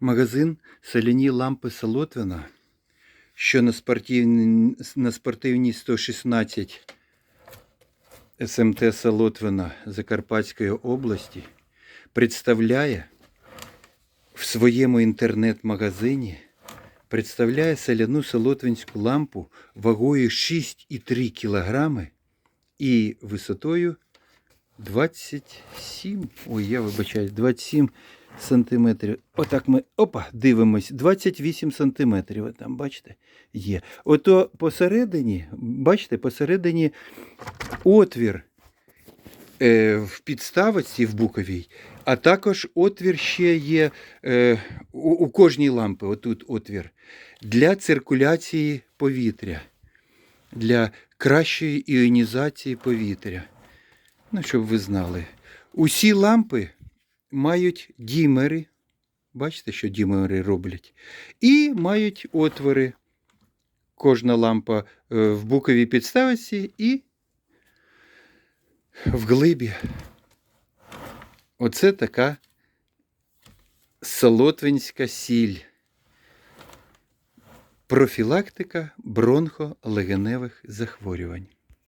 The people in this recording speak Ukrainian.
Магазин Соляні лампи Солотвина, що на спортивній, на спортивній 116 СМТ Солотвина Закарпатської області, представляє в своєму інтернет-магазині представляє соляну солотвинську лампу вагою 6,3 кг і висотою 27, ой, я вибачаюсь, 27 сантиметрів. Отак ми опа, дивимось. 28 сантиметрів. Там, бачите, є. Ото посередині, бачите, посередині отвір е, в підставочці в буковій, а також отвір ще є е, у, у кожній лампі, отут отвір, для циркуляції повітря, для кращої іонізації повітря. Ну, щоб ви знали. Усі лампи мають дімери. Бачите, що дімери роблять. І мають отвори. Кожна лампа е, в буковій підставці і в глибі. Оце така солотвинська сіль. Профілактика бронхолегеневих захворювань.